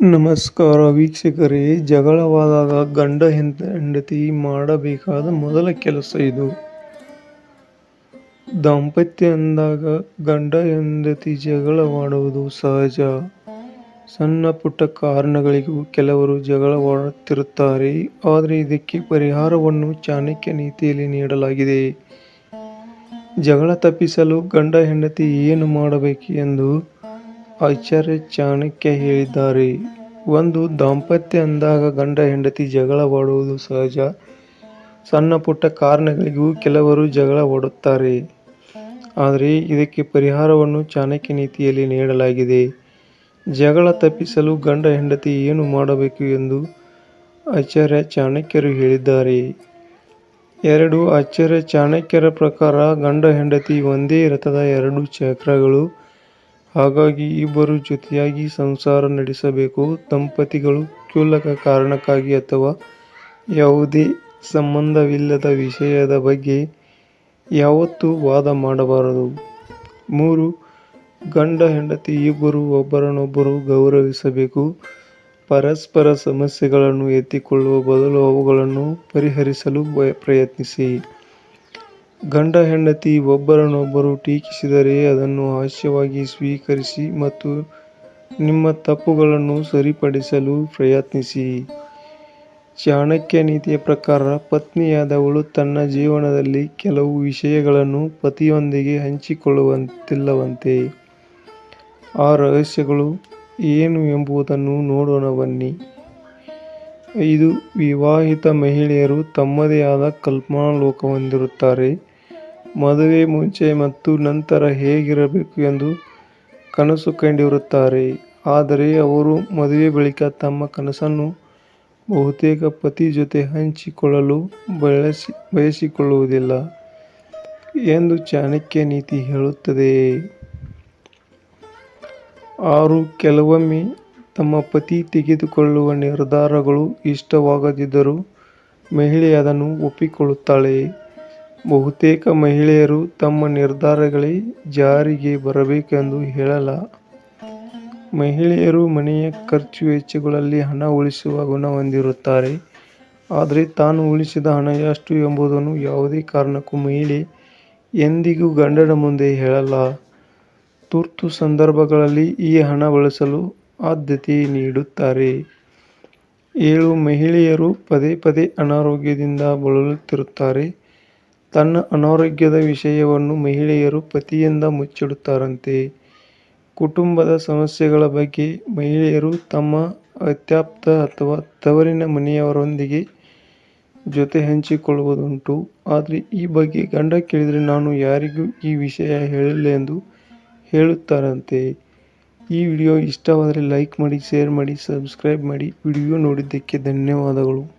ನಮಸ್ಕಾರ ವೀಕ್ಷಕರೇ, ಜಗಳವಾದಾಗ ಗಂಡ ಹೆಂಡತಿ ಮಾಡಬೇಕಾದ ಮೊದಲ ಕೆಲಸ ಇದು. ದಾಂಪತ್ಯ ಅಂದಾಗ ಗಂಡ ಹೆಂಡತಿ ಜಗಳವಾಡುವುದು ಸಹಜ. ಸಣ್ಣ ಪುಟ್ಟ ಕಾರಣಗಳಿಗೂ ಕೆಲವರು ಜಗಳವಾಡುತ್ತಿರುತ್ತಾರೆ, ಆದರೆ ಇದಕ್ಕೆ ಪರಿಹಾರವನ್ನು ಚಾಣಕ್ಯ ನೀತಿಯಲ್ಲಿ ನೀಡಲಾಗಿದೆ. ಜಗಳ ತಪ್ಪಿಸಲು ಗಂಡ ಹೆಂಡತಿ ಏನು ಮಾಡಬೇಕು ಎಂದು ಆಚಾರ್ಯ ಚಾಣಕ್ಯ ಹೇಳಿದ್ದಾರೆ. ಒಂದು ದಾಂಪತ್ಯ ಅಂದಾಗ ಗಂಡ ಹೆಂಡತಿ ಜಗಳವಾಡುವುದು ಸಹಜ. ಸಣ್ಣ ಪುಟ್ಟ ಕಾರಣಗಳಿಗೂ ಕೆಲವರು ಜಗಳವಾಡುತ್ತಾರೆ. ಆದರೆ ಇದಕ್ಕೆ ಪರಿಹಾರವನ್ನು ಚಾಣಕ್ಯ ನೀತಿಯಲ್ಲಿ ನೀಡಲಾಗಿದೆ. ಜಗಳ ತಪ್ಪಿಸಲು ಗಂಡ ಹೆಂಡತಿ ಏನು ಮಾಡಬೇಕು ಎಂದು ಆಚಾರ್ಯ ಚಾಣಕ್ಯರು ಹೇಳಿದ್ದಾರೆ. ಎರಡು ಆಚಾರ್ಯ ಚಾಣಕ್ಯರ ಪ್ರಕಾರ ಗಂಡ ಹೆಂಡತಿ ಒಂದೇ ರಥದ ಎರಡು ಚಕ್ರಗಳು ಹಾಗಾಗಿ ಇಬ್ಬರು ಜೊತೆಯಾಗಿ ಸಂಸಾರ ನಡೆಸಬೇಕು. ದಂಪತಿಗಳು ಕ್ಷುಲ್ಲಕ ಕಾರಣಕ್ಕಾಗಿ ಅಥವಾ ಯಾವುದೇ ಸಂಬಂಧವಿಲ್ಲದ ವಿಷಯದ ಬಗ್ಗೆ ಯಾವತ್ತೂ ವಾದ ಮಾಡಬಾರದು. ಮೂರು, ಗಂಡ, ಹೆಂಡತಿ ಇಬ್ಬರು ಒಬ್ಬರನ್ನೊಬ್ಬರು ಗೌರವಿಸಬೇಕು. ಪರಸ್ಪರ ಸಮಸ್ಯೆಗಳನ್ನು ಎತ್ತಿಕೊಳ್ಳುವ ಬದಲು ಅವುಗಳನ್ನು ಪರಿಹರಿಸಲು ಪ್ರಯತ್ನಿಸಿ. ಗಂಡ ಹೆಂಡತಿ ಒಬ್ಬರನ್ನೊಬ್ಬರು ಟೀಕಿಸಿದರೆ ಅದನ್ನು ಹಾಸ್ಯವಾಗಿ ಸ್ವೀಕರಿಸಿ ಮತ್ತು ನಿಮ್ಮ ತಪ್ಪುಗಳನ್ನು ಸರಿಪಡಿಸಲು ಪ್ರಯತ್ನಿಸಿ. ಚಾಣಕ್ಯ ನೀತಿಯ ಪ್ರಕಾರ ಪತ್ನಿಯಾದವಳು ತನ್ನ ಜೀವನದಲ್ಲಿ ಕೆಲವು ವಿಷಯಗಳನ್ನು ಪತಿಯೊಂದಿಗೆ ಹಂಚಿಕೊಳ್ಳುವಂತಿಲ್ಲವಂತೆ. ಆ ರಹಸ್ಯಗಳು ಏನು ಎಂಬುದನ್ನು ನೋಡೋಣ ಬನ್ನಿ. ಐದು, ವಿವಾಹಿತ ಮಹಿಳೆಯರು ತಮ್ಮದೇ ಆದ ಕಲ್ಪನಾ ಲೋಕ ಹೊಂದಿರುತ್ತಾರೆ ಮದುವೆ ಮುಂಚೆ ಮತ್ತು ನಂತರ ಹೇಗಿರಬೇಕು ಎಂದು ಕನಸು ಕಂಡಿರುತ್ತಾರೆ ಆದರೆ ಅವರು ಮದುವೆ ಬಳಿಕ ತಮ್ಮ ಕನಸನ್ನು ಬಹುತೇಕ ಪತಿ ಜೊತೆ ಹಂಚಿಕೊಳ್ಳಲು ಬಯಸಿಕೊಳ್ಳುವುದಿಲ್ಲ ಎಂದು ಚಾಣಕ್ಯ ನೀತಿ ಹೇಳುತ್ತದೆ. ಆರು, ಕೆಲವೊಮ್ಮೆ ತಮ್ಮ ಪತಿ ತೆಗೆದುಕೊಳ್ಳುವ ನಿರ್ಧಾರಗಳು ಇಷ್ಟವಾಗದಿದ್ದರೂ ಮಹಿಳೆ ಅದನ್ನು ಒಪ್ಪಿಕೊಳ್ಳುತ್ತಾಳೆ. ಬಹುತೇಕ ಮಹಿಳೆಯರು ತಮ್ಮ ನಿರ್ಧಾರಗಳೇ ಜಾರಿಗೆ ಬರಬೇಕೆಂದು ಹೇಳಲ್ಲ. ಮಹಿಳೆಯರು ಮನೆಯ ಖರ್ಚು ವೆಚ್ಚಗಳಲ್ಲಿ ಹಣ ಉಳಿಸುವ ಗುಣ ಹೊಂದಿರುತ್ತಾರೆ ಆದರೆ ತಾನು ಉಳಿಸಿದ ಹಣ ಎಷ್ಟು ಎಂಬುದನ್ನು ಯಾವುದೇ ಕಾರಣಕ್ಕೂ ಮಹಿಳೆ ಎಂದಿಗೂ ಗಂಡನ ಮುಂದೆ ಹೇಳಲ್ಲ. ತುರ್ತು ಸಂದರ್ಭಗಳಲ್ಲಿ ಈ ಹಣ ಬಳಸಲು ಆದ್ಯತೆ ನೀಡುತ್ತಾರೆ. ಏಳು ಮಹಿಳೆಯರು ಪದೇ ಪದೇ ಅನಾರೋಗ್ಯದಿಂದ ಬಳಲುತ್ತಿರುತ್ತಾರೆ. ತನ್ನ ಅನಾರೋಗ್ಯದ ವಿಷಯವನ್ನು ಮಹಿಳೆಯರು ಪತಿಯಿಂದ ಮುಚ್ಚಿಡುತ್ತಾರಂತೆ. ಕುಟುಂಬದ ಸಮಸ್ಯೆಗಳ ಬಗ್ಗೆ ಮಹಿಳೆಯರು ತಮ್ಮ ಅತ್ಯಾಪ್ತ ಅಥವಾ ತವರಿನ ಮನೆಯವರೊಂದಿಗೆ ಜೊತೆ ಹಂಚಿಕೊಳ್ಳುವುದುಂಟು ಆದರೆ ಈ ಬಗ್ಗೆ ಗಂಡ ಕೇಳಿದರೆ ನಾನು ಯಾರಿಗೂ ಈ ವಿಷಯ ಹೇಳಿಲ್ಲ ಎಂದು ಹೇಳುತ್ತಾರಂತೆ. ಈ ವಿಡಿಯೋ ಇಷ್ಟವಾದರೆ ಲೈಕ್ ಮಾಡಿ, ಶೇರ್ ಮಾಡಿ, ಸಬ್ಸ್ಕ್ರೈಬ್ ಮಾಡಿ ವಿಡಿಯೋ ನೋಡಿದ್ದಕ್ಕೆ ಧನ್ಯವಾದಗಳು.